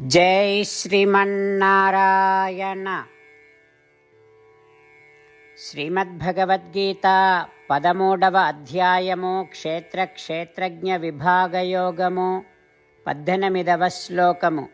జై శ్రీమన్నారాయణ. శ్రీమద్భగవద్గీత పదమూడవ అధ్యాయము క్షేత్ర క్షేత్రజ్ఞ విభాగయోగము పద్దెనిమిదవ శ్లోకము.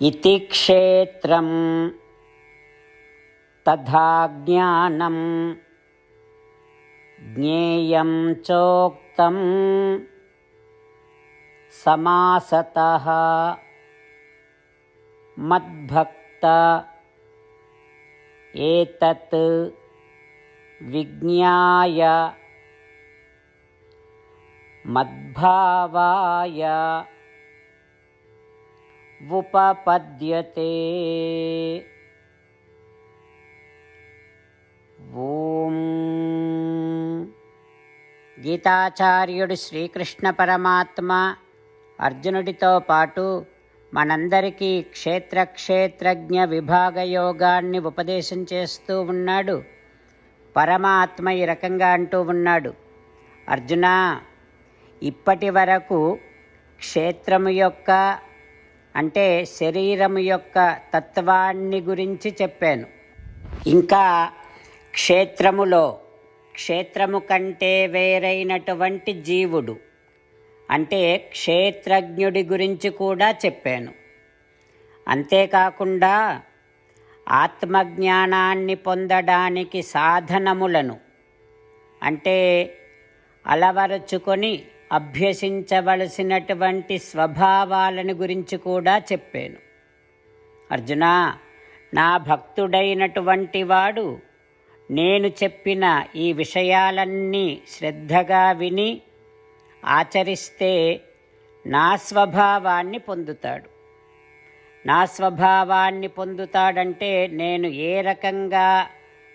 ఇతి క్షేత్రం తథా జ్ఞానం జ్ఞేయం చోక్తం సమాసతః. మద్భక్త ఏతత్ విజ్ఞాయ మద్భావాయ ఉపపద్యతే ఓం గీతాచార్యుడు శ్రీకృష్ణ పరమాత్మ అర్జునుడితో పాటు మనందరికీ క్షేత్ర క్షేత్రజ్ఞ విభాగ యోగాన్ని ఉపదేశం చేస్తూ ఉన్నాడు. పరమాత్మ ఈ రకంగా అంటూ ఉన్నాడు. అర్జున ఇప్పటి వరకు క్షేత్రము యొక్క అంటే శరీరము యొక్క తత్వాన్ని గురించి చెప్పాను. ఇంకా క్షేత్రములో క్షేత్రము కంటే వేరైనటువంటి జీవుడు అంటే క్షేత్రజ్ఞుడి గురించి కూడా చెప్పాను. అంతేకాకుండా ఆత్మజ్ఞానాన్ని పొందడానికి సాధనములను అంటే అలవరుచుకొని అభ్యసించవలసినటువంటి స్వభావాలను గురించి కూడా చెప్పాను. అర్జున నా భక్తుడైనటువంటి వాడు నేను చెప్పిన ఈ విషయాలన్నీ శ్రద్ధగా విని ఆచరిస్తే నా స్వభావాన్ని పొందుతాడు. నా స్వభావాన్ని పొందుతాడంటే నేను ఏ రకంగా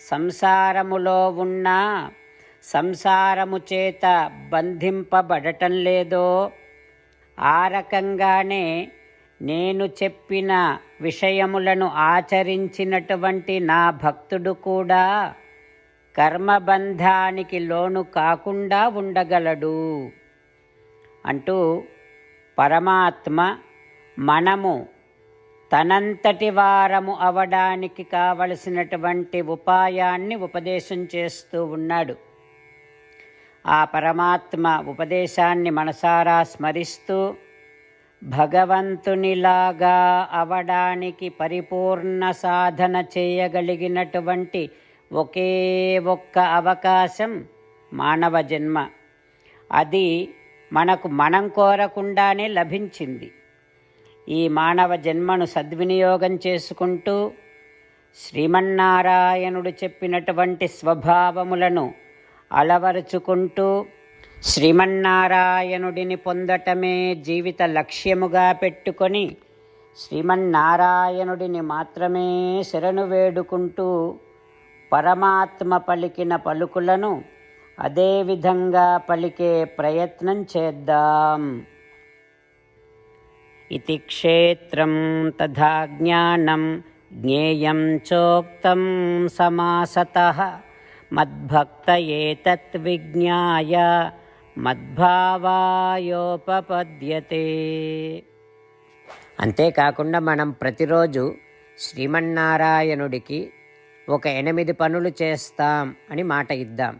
సంసారములో ఉన్నా సంసారము చేత బంధింపబడటం లేదో ఆ రకంగానే నేను చెప్పిన విషయములను ఆచరించినటువంటి నా భక్తుడు కూడా కర్మబంధానికి లోను కాకుండా ఉండగలడు. అంటూ పరమాత్మ మనము తనంతటి వారము అవడానికి కావలసినటువంటి ఉపాయాన్ని ఉపదేశం చేస్తూ ఉన్నాడు. ఆ పరమాత్మ ఉపదేశాన్ని మనసారా స్మరిస్తూ భగవంతునిలాగా అవడానికి పరిపూర్ణ సాధన చేయగలిగినటువంటి ఒకే ఒక్క అవకాశం మానవ జన్మ. అది మనకు మనం కోరకుండానే లభించింది. ఈ మానవ జన్మను సద్వినియోగం చేసుకుంటూ శ్రీమన్నారాయణుడు చెప్పినటువంటి స్వభావములను అలవరుచుకుంటూ శ్రీమన్నారాయణుడిని పొందటమే జీవిత లక్ష్యముగా పెట్టుకొని శ్రీమన్నారాయణుడిని మాత్రమే శరణు వేడుకుంటూ పరమాత్మ పలికిన పలుకులను అదేవిధంగా పలికే ప్రయత్నం చేద్దాం. ఇది క్షేత్రం తథా జ్ఞానం జ్ఞేయం చోక్తం సమాసత. మద్భక్త ఏతత్ విజ్ఞాయ మద్భావాయోపపద్యతే. అంతేకాకుండా మనం ప్రతిరోజు శ్రీమన్నారాయణుడికి ఒక ఎనిమిది పనులు చేస్తాం అని మాట ఇద్దాం.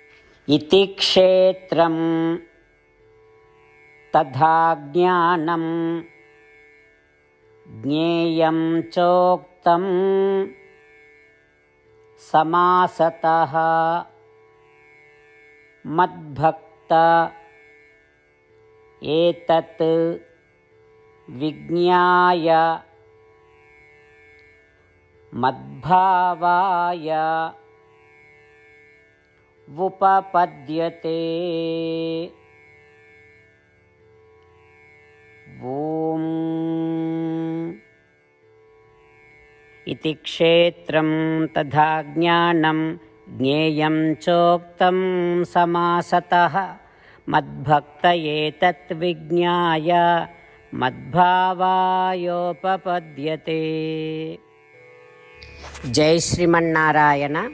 इति क्षेत्रं तथा ज्ञानं ज्ञेयं चोक्तं समासतः। मद्भक्त। एतत् विज्ञाय। मद्भावाय वुपपद्यते। ॐ इति क्षेत्रं तथा ज्ञानं ज्ञेयं चोक्तं समासतः। मद्भक्तयेतत् विज्ञाय मद्भावायोपपद्यते। जय श्रीमन्नारायण।